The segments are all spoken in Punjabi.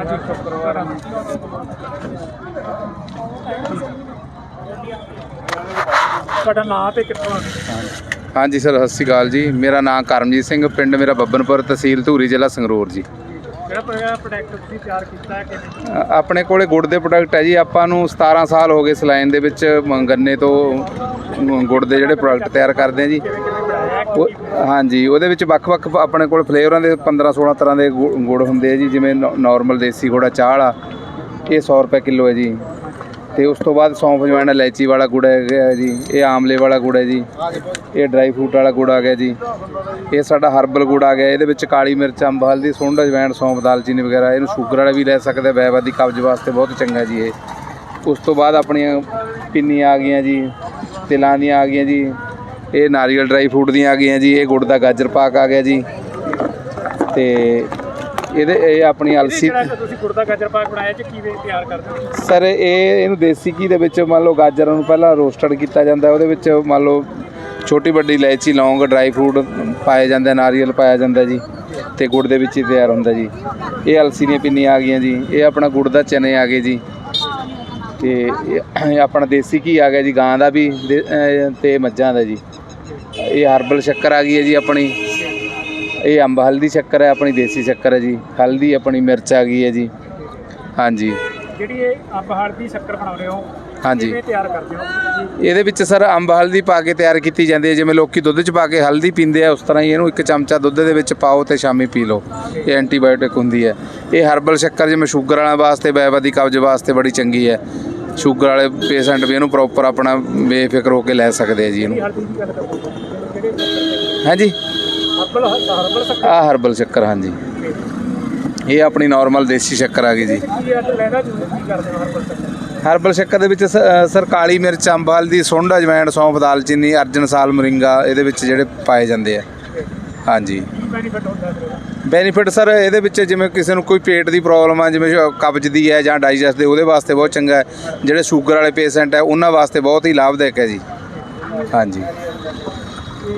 ਹਾਂਜੀ ਤੁਹਾਡਾ ਤੁਹਾਡਾ ਨਾਂ ਤੇ ਕਿੱਥੋਂ ਆ? ਹਾਂਜੀ ਸਰ ਸਤਿ ਸ਼੍ਰੀ ਅਕਾਲ ਜੀ। ਮੇਰਾ ਨਾਮ ਕਰਮਜੀਤ ਸਿੰਘ ਪਿੰਡ ਮੇਰਾ ਬੱਬਨਪੁਰ ਤਹਿਸੀਲ ਧੂਰੀ ਜ਼ਿਲ੍ਹਾ ਸੰਗਰੂਰ ਜੀ। ਜਿਹੜਾ ਪ੍ਰੋਡਕਟ ਤੁਸੀਂ ਤਿਆਰ ਕੀਤਾ ਹੈ ਕਿਵੇਂ ਆਪਣੇ ਕੋਲੇ ਗੁੜ ਦੇ ਪ੍ਰੋਡਕਟ ਹੈ ਜੀ। ਆਪਾਂ ਨੂੰ 17 ਸਾਲ ਹੋ ਗਏ ਸਲਾਈਨ ਦੇ ਵਿੱਚ ਗੰਨੇ ਤੋਂ ਗੁੜ ਦੇ ਜਿਹੜੇ ਪ੍ਰੋਡਕਟ ਤਿਆਰ ਕਰਦੇ ਆ ਜੀ। ਉਹ- ਹਾਂਜੀ, ਉਹਦੇ ਵਿੱਚ ਵੱਖ-ਵੱਖ ਆਪਣੇ ਕੋਲ ਫਲੇਵਰਾਂ ਦੇ 15-16 ਤਰ੍ਹਾਂ ਦੇ ਗੁ- ਗੁੜ ਹੁੰਦੇ ਆ ਜੀ, ਜਿਵੇਂ ਨਾਰਮਲ ਦੇਸੀ ਗੁੜ ਚਾਹ ਵਾਲਾ, ਇਹ 100 ਰੁਪਏ ਕਿਲੋ ਹੈ ਜੀ। ਤੇ ਉਸ ਤੋਂ ਬਾਅਦ ਸੌਂਫ ਜਵੈਣ ਇਲਾਇਚੀ ਵਾਲਾ ਗੁੜ ਹੈਗਾ ਜੀ, ਇਹ ਆਮਲੇ ਵਾਲਾ ਗੁੜ ਹੈ ਜੀ, ਇਹ ਡਰਾਈ ਫਰੂਟ ਵਾਲਾ ਗੁੜ ਆ ਗਿਆ ਜੀ। ਇਹ ਸਾਡਾ ਹਰਬਲ ਗੁੜ ਆ ਗਿਆ, ਇਹਦੇ ਵਿੱਚ ਕਾਲੀ ਮਿਰਚ, ਅੰਬ, ਹਲਦੀ, ਸੁੰਡ ਅਜਵਾਇਣ ਸੌਂਫ, ਦਾਲਚੀਨੀ ਵਗੈਰਾ, ਇਹਨੂੰ ਸ਼ੂਗਰ ਵਾਲਾ ਵੀ ਲੈ ਸਕਦੇ ਵੈਵਾ ਦੀ ਕਬਜ਼ ਵਾਸਤੇ ਬਹੁਤ ਚੰਗਾ ਜੀ ਇਹ। ਉਸ ਤੋਂ ਬਾਅਦ ਆਪਣੀਆਂ ਪਿੰਨੀਆਂ ਆ ਗਈਆਂ ਜੀ, ਤਿਲਾਂ ਦੀਆਂ ਆ ਗਈਆਂ ਜੀ ਇਹ ਨਾਰੀਅਲ ਡਰਾਈ ਫਰੂਟ ਦੀਆਂ ਆ ਗਈਆਂ ਜੀ ਇਹ ਗੁੜ ਦਾ ਗਾਜਰ ਪਾਕ ਆ ਗਿਆ ਜੀ। ਤੇ ਇਹਦੇ ਇਹ ਆਪਣੀ ਅਲਸੀ ਤੁਸੀਂ ਗੁੜ ਦਾ ਗਾਜਰ ਪਾਕ ਬਣਾਇਆ ਚ ਕਿਵੇਂ ਤਿਆਰ ਕਰਦੇ ਹੋ? ਸਰ ਇਹ ਇਹਨੂੰ ਦੇਸੀ ਘੀ ਦੇ ਵਿੱਚ ਮੰਨ ਲਓ ਗਾਜਰਾਂ ਨੂੰ ਪਹਿਲਾਂ ਰੋਸਟਡ ਕੀਤਾ ਜਾਂਦਾ ਉਹਦੇ ਵਿੱਚ ਮੰਨ ਲਓ ਛੋਟੀ ਵੱਡੀ ਇਲਾਇਚੀ ਲੌਂਗ ਡਰਾਈ ਫਰੂਟ ਪਾਏ ਜਾਂਦੇ ਨਾਰੀਅਲ ਪਾਇਆ ਜਾਂਦਾ ਜੀ ਤੇ ਗੁੜ ਦੇ ਵਿੱਚ ਹੀ ਤਿਆਰ ਹੁੰਦਾ ਜੀ। ਇਹ ਅਲਸੀ ਦੀਆਂ ਪਿੰਨੀਆਂ ਆ ਗਈਆਂ ਜੀ ਇਹ ਆਪਣਾ ਗੁੜ ਦਾ ਚਨੇ ਆ ਗਏ ਜੀ। ਤੇ ਆਪਣਾ ਦੇਸੀ ਘੀ ਆ ਗਿਆ ਜੀ ਗਾਂ ਦਾ ਵੀ ਤੇ ਮੱਝਾਂ ਦਾ ਜੀ। ਇਹ ਹਰਬਲ ਸ਼ੱਕਰ ਆ ਗਈ ਹੈ ਜੀ ਆਪਣੀ। ਇਹ ਅੰਬ ਹਲਦੀ ਸ਼ੱਕਰ ਹੈ ਆਪਣੀ ਦੇਸੀ ਸ਼ੱਕਰ ਹੈ ਜੀ। ਹਲਦੀ ਆਪਣੀ ਮਿਰਚ ਆ ਗਈ ਹੈ ਜੀ। ਹਾਂਜੀ। ਜਿਹੜੀ ਇਹ ਅੰਬ ਹਲਦੀ ਸ਼ੱਕਰ ਬਣਾਉਂਦੇ ਹੋ ਹਾਂਜੀ। ਕਿਵੇਂ ਤਿਆਰ ਕਰਦੇ ਹੋ? ਇਹਦੇ ਵਿੱਚ ਸਰ ਅੰਬ ਹਲਦੀ ਪਾ ਕੇ ਤਿਆਰ ਕੀਤੀ ਜਾਂਦੀ ਹੈ। ਜਿਵੇਂ ਲੋਕੀ ਦੁੱਧ 'ਚ ਪਾ ਕੇ ਹਲਦੀ ਪੀਂਦੇ ਆ ਉਸ ਤਰ੍ਹਾਂ ਹੀ ਇਹਨੂੰ ਇੱਕ ਚਮਚਾ ਦੁੱਧ ਦੇ ਵਿੱਚ ਪਾਓ ਤੇ ਸ਼ਾਮੀ ਪੀ ਲਓ। ਇਹ ਐਂਟੀਬਾਇਓਟਿਕ ਹੁੰਦੀ ਹੈ। ਇਹ ਹਰਬਲ ਸ਼ੱਕਰ ਜਿਵੇਂ ਸ਼ੂਗਰ ਵਾਲਿਆਂ ਵਾਸਤੇ ਬੈਵਾਦੀ ਕਬਜ਼ ਵਾਸਤੇ ਬੜੀ ਚੰਗੀ ਹੈ। ਸ਼ੂਗਰ ਵਾਲੇ ਪੇਸ਼ੈਂਟ ਵੀ ਇਹਨੂੰ ਪ੍ਰੋਪਰ ਆਪਣਾ ਬੇਫਿਕਰ ਹੋ ਕੇ ਲੈ ਸਕਦੇ ਆ ਜੀ ਇਹ ਇਹਨੂੰ ਦੀ ਹਾਂਜੀ ਹਰਬਲ ਹਰਬਲ ਸ਼ੱਕਰ ਆਹ ਹਰਬਲ ਸ਼ੱਕਰ ਹਾਂਜੀ। ਇਹ ਆਪਣੀ ਨਾਰਮਲ ਦੇਸੀ ਸ਼ੱਕਰ ਆ ਗਈ ਜੀ। ਹਰਬਲ ਸ਼ੱਕਰ ਦੇ ਵਿੱਚ ਸਰ ਕਾਲੀ ਮਿਰਚ ਅੰਬ ਹਲਦੀ ਸੁੰਡ ਅਜਵਾਇਣ ਸੌਂਫ ਦਾਲਚੀਨੀ ਅਰਜਨ ਸਾਲ ਮੋਰਿੰਗਾ ਇਹਦੇ ਵਿੱਚ ਜਿਹੜੇ ਪਾਏ ਜਾਂਦੇ ਆ। ਹਾਂਜੀ। ਕੀ ਬੈਨੀਫਿਟ ਹੁੰਦਾ ਇਹਦਾ ਬੈਨੀਫਿਟ ਸਰ ਇਹਦੇ ਵਿੱਚ ਜਿਵੇਂ ਕਿਸੇ ਨੂੰ ਕੋਈ ਪੇਟ ਦੀ ਪ੍ਰੋਬਲਮ ਆ ਜਿਵੇਂ ਸ਼- ਕਬਜ਼ ਦੀ ਹੈ ਜਾਂ ਡਾਈਜੈਸਟ ਦੇ ਉਹਦੇ ਵਾਸਤੇ ਬਹੁਤ ਚੰਗਾ ਹੈ। ਜਿਹੜੇ ਸ਼ੂਗਰ ਵਾਲੇ ਪੇਸ਼ੈਂਟ ਹੈ ਉਹਨਾਂ ਵਾਸਤੇ ਬਹੁਤ ਹੀ ਲਾਭਦਾਇਕ ਹੈ ਜੀ। ਹਾਂਜੀ। ਤੇ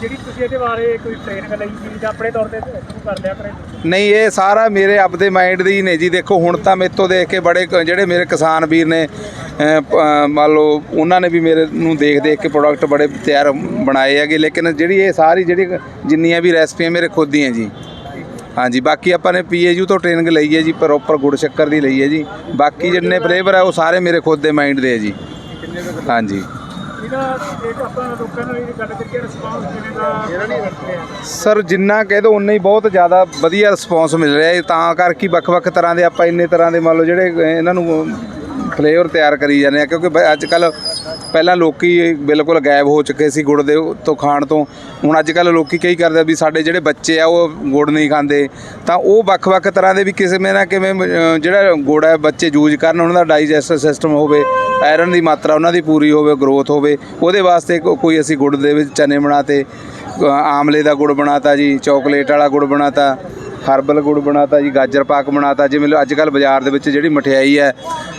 ਜਿਹੜੀ ਤੁਸੀਂ ਇਹਦੇ ਬਾਰੇ ਕੋਈ ਟ੍ਰੇਨਿੰਗ ਲਈ ਸੀ ਜਾਂ ਆਪਣੇ ਤੌਰ ਤੇ ਸ਼ੁਰੂ ਕਰ ਲਿਆ ਕਰੇ? ਨਹੀਂ ਇਹ ਸਾਰਾ ਮੇਰੇ ਆਪਦੇ ਮਾਈਂਡ ਦੀ ਨੇ ਜੀ। ਦੇਖੋ ਹੁਣ ਤਾਂ ਮੇਰੇ ਤੋਂ ਦੇਖ ਕੇ ਬੜੇ ਕ- ਜਿਹੜੇ ਮੇਰੇ ਕਿਸਾਨ ਵੀਰ ਨੇ ਮੰਨ ਲਓ ਉਹਨਾਂ ਨੇ ਵੀ ਮੇਰੇ ਨੂੰ ਦੇਖ ਦੇਖ ਕੇ ਪ੍ਰੋਡਕਟ ਬੜੇ ਤਿਆਰ ਬਣਾਏ ਹੈਗੇ ਲੇਕਿਨ ਜਿਹੜੀ ਇਹ ਸਾਰੀ ਜਿਹੜੀ ਜਿੰਨੀਆਂ ਵੀ ਰੈਸਪੀਆਂ ਮੇਰੇ ਖੁਦ ਦੀਆਂ ਜੀ। ਹਾਂਜੀ ਬਾਕੀ ਆਪਾਂ ਨੇ ਪੀਏਯੂ ਤੋਂ ਟ੍ਰੇਨਿੰਗ ਲਈ ਹੈ ਜੀ ਪ੍ਰੋਪਰ ਗੁੜ ਸ਼ੱਕਰ ਦੀ ਲਈ ਹੈ ਜੀ। ਬਾਕੀ ਜਿੰਨੇ ਫਲੇਵਰ ਹੈ ਉਹ ਸਾਰੇ ਮੇਰੇ ਖੁਦ ਦੇ ਮਾਈਂਡ ਦੇ ਹੈ ਜੀ। ਹਾਂਜੀ। ਸਰ ਜਿੰਨਾ ਕਹਿ ਦੋ ਉਨਾ ਹੀ ਬਹੁਤ ਜ਼ਿਆਦਾ ਵਧੀਆ ਰਿਸਪੌਂਸ ਮਿਲ ਰਿਹਾ ਹੈ। ਤਾਂ ਕਰਕੇ ਵੱਖ-ਵੱਖ ਤਰ੍ਹਾਂ ਦੇ ਆਪਾਂ ਇੰਨੇ ਤਰ੍ਹਾਂ ਦੇ ਮੰਨ ਲਓ ਜਿਹੜੇ ਇਹਨਾਂ ਨੂੰ ਫਲੇਵਰ ਤਿਆਰ ਕਰੀ ਜਾਂਦੇ ਆ ਕਿਉਂਕਿ ਬ- ਅੱਜ ਕੱਲ ਪਹਿਲਾਂ ਲੋਕੀ ਬਿਲਕੁਲ ਗਾਇਬ ਹੋ ਚੁੱਕੇ ਸੀ ਗੁੜ ਦੇ ਤੋਂ ਖਾਣ ਤੋਂ। ਹੁਣ ਅੱਜ ਕੱਲ ਲੋਕੀ ਕਈ ਕਰਦੇ ਆ ਵੀ ਸਾਡੇ ਜਿਹੜੇ ਬੱਚੇ ਆ ਉਹ ਗੁੜ ਨਹੀਂ ਖਾਂਦੇ। ਤਾਂ ਉਹ ਵੱਖ-ਵੱਖ ਤਰ੍ਹਾਂ ਦੇ ਵੀ ਕਿਸੇ ਨਾ ਕਿਵੇਂ ਅ, ਜਿਹੜਾ ਗੁੜ ਹੈ ਬੱਚੇ ਯੂਜ਼ ਕਰਨ ਉਹਨਾਂ ਦਾ ਡਾਈਜੈਸਟਿਵ ਸਿਸਟਮ ਹੋਵੇ ਆਇਰਨ ਦੀ ਮਾਤਰਾ ਉਹਨਾਂ ਦੀ ਪੂਰੀ ਹੋਵੇ ਗਰੋਥ ਹੋਵੇ ਉਹਦੇ ਵਾਸਤੇ ਕੋ- ਕੋਈ ਅਸੀਂ ਗੁੜ ਦੇ ਵਿੱਚ ਚਨੇ ਬਣਾਤੇ ਅ, ਆਮਲੇ ਦਾ ਗੁੜ ਬਣਾਤਾ ਜੀ ਚਾਕਲੇਟ ਵਾਲਾ ਗੁੜ ਬਣਾਤਾ। ਹਰਬਲ ਗੁੜ ਬਣਾਤਾ ਜੀ ਗਾਜਰ ਪਾਕ ਬਣਾਤਾ ਜਿਵੇਂ ਅੱਜ ਕੱਲ ਬਾਜ਼ਾਰ ਦੇ ਵਿੱਚ ਜਿਹੜੀ ਮਠਿਆਈ ਹੈ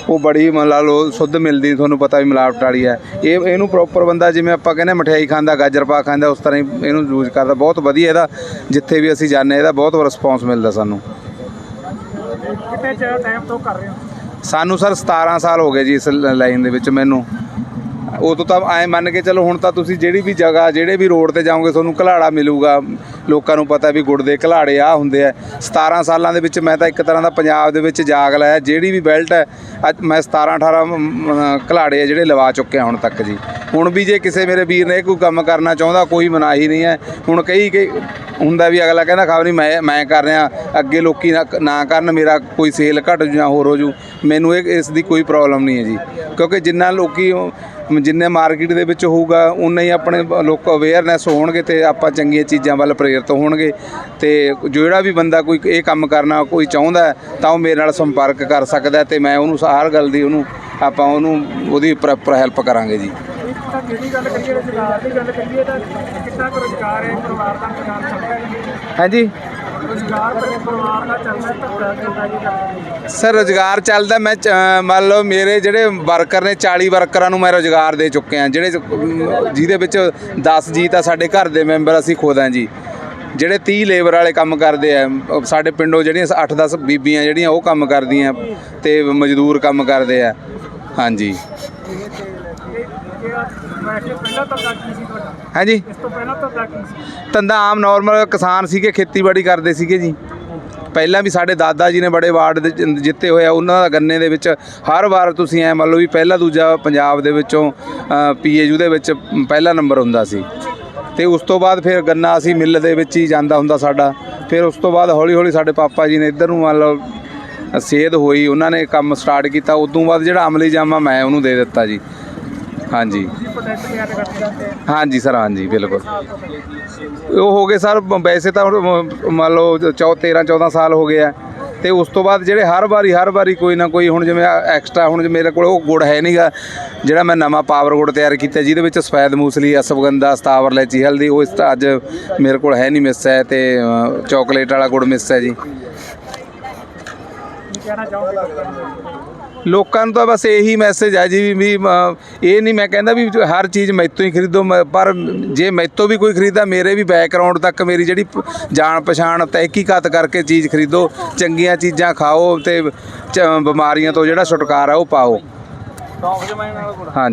ਉਹ ਬੜੀ ਮੰਨ ਲਾ ਲਓ ਸ਼ੁੱਧ ਮਿਲਦੀ ਤੁਹਾਨੂੰ ਪਤਾ ਵੀ ਮਿਲਾਵਟ ਵਾਲੀ ਹੈ। ਇਹ ਇਹਨੂੰ ਪ੍ਰੋਪਰ ਬੰਦਾ ਜਿਵੇਂ ਆਪਾਂ ਕਹਿੰਦੇ ਮਠਿਆਈ ਖਾਂਦਾ ਗਾਜਰ ਪਾਕ ਖਾਂਦਾ ਉਸ ਤਰ੍ਹਾਂ ਹੀ ਇਹਨੂੰ ਯੂਜ਼ ਕਰਦਾ। ਬਹੁਤ ਵਧੀਆ ਇਹਦਾ ਜਿੱਥੇ ਵੀ ਅਸੀਂ ਜਾਂਦੇ ਇਹਦਾ ਬਹੁਤ ਰਿਸਪੌਂਸ ਮਿਲਦਾ ਸਾਨੂੰ। ਕਿੰਨੇ ਚਿਰ ਟਾਈਮ ਤੋਂ ਕਰ ਰਹੇ ਹੋ? ਸਾਨੂੰ ਸਰ 17 ਸਾਲ ਹੋ ਗਏ ਜੀ ਇਸ ਲਾਈਨ ਦੇ ਵਿੱਚ ਮੈਨੂੰ। ਉਦੋਂ ਤਾਂ ਐ ਮੰਨ ਕੇ ਚਲੋ, ਹੁਣ ਤਾਂ ਤੁਸੀਂ ਜਿਹੜੀ ਵੀ ਜਗ੍ਹਾ, ਜਿਹੜੇ ਵੀ ਰੋਡ ਤੇ ਜਾਓਗੇ, ਤੁਹਾਨੂੰ ਘਲਾੜਾ ਮਿਲੂਗਾ। ਲੋਕਾਂ ਨੂੰ ਪਤਾ ਵੀ ਗੁੜ ਦੇ ਘਲਾੜੇ ਆ ਹੁੰਦੇ ਆ। 17 ਸਾਲਾਂ ਦੇ ਵਿੱਚ ਮੈਂ ਤਾਂ ਇੱਕ ਤਰ੍ਹਾਂ ਦਾ ਪੰਜਾਬ ਦੇ ਵਿੱਚ ਜਾਗ ਲਾਇਆ। ਜਿਹੜੀ ਵੀ ਬੈਲਟ ਹੈ, ਅੱਜ ਮੈਂ 17 18 ਘਲਾੜੇ ਆ ਜਿਹੜੇ ਲਵਾ ਚੁੱਕਿਆ ਹੁਣ ਤੱਕ ਜੀ। ਹੁਣ ਵੀ ਜੇ ਕਿਸੇ ਮੇਰੇ ਵੀਰ ਨੇ ਕੋਈ ਕੰਮ ਕਰਨਾ ਚਾਹੁੰਦਾ, ਕੋਈ ਮਨਾਹੀ ਨਹੀਂ ਹੈ। ਹੁਣ ਕਈ ਕਈ ਹੁੰਦਾ ਵੀ ਅਗਲਾ ਕਹਿੰਦਾ ਖਬਰ ਨਹੀਂ ਮੈਂ ਮੈਂ ਕਰ ਰਿਹਾ। ਅੱਗੇ ਲੋਕੀ ਨਾ ਕਰਨ, ਮੇਰਾ ਕੋਈ ਸੇਲ ਘਟ ਜੂ ਜਾਂ ਹੋਰ ਹੋ ਜੂ। ਮੈਨੂੰ ਇਹ, ਇਸ ਦੀ ਕੋਈ ਪ੍ਰੋਬਲਮ ਨਹੀਂ ਹੈ ਜੀ। ਕਿਉਂਕਿ ਜਿੰਨਾ ਲੋਕੀ ਜਿੰਨੇ ਮਾਰਕੀਟ ਦੇ ਵਿੱਚ ਹੋਊਗਾ ਉਨਾ ਹੀ ਆਪਣੇ ਲੋਕ ਅਵੇਅਰਨੈਸ ਹੋਣਗੇ ਤੇ ਆਪਾਂ ਚੰਗੀਆਂ ਚੀਜ਼ਾਂ ਵੱਲ ਪ੍ਰੇਰਿਤ ਹੋਣਗੇ। ਤੇ ਜਿਹੜਾ ਵੀ ਬੰਦਾ ਕੋਈ ਇਹ ਕੰਮ ਕਰਨਾ ਕੋਈ ਚਾਹੁੰਦਾ ਤਾਂ ਉਹ ਮੇਰੇ ਨਾਲ ਸੰਪਰਕ ਕਰ ਸਕਦਾ ਤੇ ਮੈਂ ਉਹਨੂੰ ਹਰ ਗੱਲ ਦੀ ਉਹਨੂੰ ਆਪਾਂ ਉਹਨੂੰ ਉਹਦੀ ਪ੍ਰੋਪਰ ਹੈਲਪ ਕਰਾਂਗੇ ਜੀ। ਇੱਕ ਤਾਂ ਜਿਹੜੀ ਗੱਲ ਕਰੀਏ ਰੁਜ਼ਗਾਰ ਦੀ ਗੱਲ ਕਰੀਏ ਤਾਂ ਕਿੰਨਾ ਕੁ ਰੁਜ਼ਗਾਰ ਹੈ ਪਰਿਵਾਰ ਦਾ? ਰੁਜ਼ਗਾਰ ਚੱਲਦਾ ਹੈ ਹਾਂਜੀ। ਰੁਜ਼ਗਾਰ ਪਰਿਵਾਰ ਦਾ ਚੱਲਦਾ ਧੱਕਾ ਚੱਲਦਾ ਜੀ ਕਰਦਾ ਸਰ, ਰੋਜ਼ਗਾਰ ਚੱਲਦਾ, ਮੈਂ ਮੰਨ ਲਓ ਮੇਰੇ ਜਿਹੜੇ ਵਰਕਰ ਨੇ 40 ਵਰਕਰਾਂ ਨੂੰ ਮੈਂ ਰੋਜ਼ਗਾਰ ਦੇ ਚੁੱਕਿਆ ਜਿਹੜੇ ਜਿਹਦੇ ਵਿੱਚ 10 ਜੀ ਤਾਂ ਸਾਡੇ ਘਰ ਦੇ ਮੈਂਬਰ, ਅਸੀਂ ਖੁਦ ਹਾਂ ਜੀ। ਜਿਹੜੇ 30 ਲੇਬਰ ਵਾਲੇ ਕੰਮ ਕਰਦੇ ਆ ਸਾਡੇ ਪਿੰਡੋਂ ਜਿਹੜੀਆਂ 8-10 ਬੀਬੀਆਂ ਜਿਹੜੀਆਂ ਉਹ ਕੰਮ ਕਰਦੀਆਂ ਤੇ ਮਜ਼ਦੂਰ ਕੰਮ ਕਰਦੇ ਆ। ਹਾਂਜੀ। ਵੈਸੇ ਪਹਿਲਾਂ ਤਾਂ ਕੀ ਸੀ ਤੁਹਾਡਾ। ਹਾਂਜੀ। ਇਸ ਤੋਂ ਪਹਿਲਾਂ ਤਾਂ ਕੀ ਸੀ। ਧੰਦਾ ਆਮ ਨਾਰਮਲ ਕਿਸਾਨ ਸੀਗੇ ਖੇਤੀਬਾੜੀ ਕਰਦੇ ਸੀਗੇ ਜੀ। ਪਹਿਲਾਂ ਵੀ ਸਾਡੇ ਦਾਦਾ ਜੀ ਨੇ ਬੜੇ ਵਾਰਡ ਦੇ ਜਿ- ਜਿੱਤੇ ਹੋਇਆ ਉਹਨਾਂ ਦਾ ਗੰਨੇ ਦੇ ਵਿੱਚ ਹਰ ਵਾਰ ਤੁਸੀਂ ਐ ਮੰਨ ਲਓ ਵੀ ਪਹਿਲਾ ਦੂਜਾ ਪੰਜਾਬ ਦੇ ਵਿੱਚੋਂ ਪੀਏਯੂ ਦੇ ਵਿੱਚ ਪਹਿਲਾ ਨੰਬਰ ਹੁੰਦਾ ਸੀ। ਤੇ ਉਸ ਤੋਂ ਬਾਅਦ ਫਿਰ ਗੰਨਾ ਅਸੀਂ ਮਿੱਲ ਦੇ ਵਿੱਚ ਹੀ ਜਾਂਦਾ ਹੁੰਦਾ ਸਾਡਾ। ਫਿਰ ਉਸ ਤੋਂ ਬਾਅਦ ਹੌਲੀ ਹੌਲੀ ਸਾਡੇ ਪਾਪਾ ਜੀ ਨੇ ਇੱਧਰ ਨੂੰ ਮੰਨ ਲਓ ਸੇਧ ਹੋਈ ਉਹਨਾਂ ਨੇ ਕੰਮ ਸਟਾਰਟ ਕੀਤਾ। ਤੋਂ ਬਾਅਦ ਜਿਹੜਾ ਅਮਲੀ ਜਾਮਾ ਮੈਂ ਉਹਨੂੰ ਦੇ ਦਿੱਤਾ ਜੀ। ਹਾਂਜੀ। ਹਾਂਜੀ ਸਰ ਹਾਂਜੀ ਬਿਲਕੁਲ। ਉਹ ਹੋ ਗਏ ਸਰ ਵੈਸੇ ਤਾਂ ਮੰਨ ਲਓ 13 14 ਸਾਲ ਹੋ ਗਏ ਆ। ਤੇ ਉਸ ਤੋਂ ਬਾਅਦ ਜਿਹੜੇ ਹਰ ਵਾਰੀ ਹਰ ਵਾਰੀ ਕੋਈ ਨਾ ਕੋਈ ਹੁਣ ਜਿਵੇਂ ਐਕਸਟਰਾ ਹੁਣ ਮੇਰੇ ਕੋਲ ਉਹ ਗੁੜ ਹੈ ਨਹੀਂਗਾ ਜਿਹੜਾ ਮੈਂ ਨਵਾਂ ਪਾਵਰ ਗੁੜ ਤਿਆਰ ਕੀਤਾ ਜਿਹਦੇ ਵਿੱਚ ਸਫੈਦ ਮੂਸਲੀ ਅਸਵਗੰਧਾ ਸਤਾਵਰ ਲੈਚੀ ਹਲਦੀ ਉਹ ਇਸ ਅੱਜ ਮੇਰੇ ਕੋਲ ਹੈ ਨਹੀਂ ਮਿਸ ਹੈ ਤੇ ਚਾਕਲੇਟ ਵਾਲਾ ਗੁੜ ਮਿਸ ਹੈ ਜੀ। ਕਹਿਣਾ ਲੋਕਾਂ ਨੂੰ ਤਾਂ ਬਸ ਇਹੀ ਮੈਸੇਜ ਹੈ ਜੀ ਵੀ ਇਹ ਨਹੀਂ ਮੈਂ ਕਹਿੰਦਾ ਵੀ ਹਰ ਚੀਜ਼ ਮੈਤੋਂ ਹੀ ਖਰੀਦੋ ਪਰ ਜੇ ਮੈਤੋਂ ਵੀ ਕੋਈ ਖਰੀਦਾ ਮੇਰੇ ਵੀ ਬੈਕਗ੍ਰਾਉਂਡ ਤੱਕ ਮੇਰੀ ਜਿਹੜੀ ਜਾਣ ਪਛਾਣ ਤਹਿਕੀਕਾਤ ਕਰਕੇ ਚੀਜ਼ ਖਰੀਦੋ ਚੰਗੀਆਂ ਚੀਜ਼ਾਂ ਖਾਓ ਤੇ ਬਿਮਾਰੀਆਂ ਤੋਂ ਜਿਹੜਾ ਛੁਟਕਾਰਾ ਉਹ ਪਾਓ। ਹਾਂਜੀ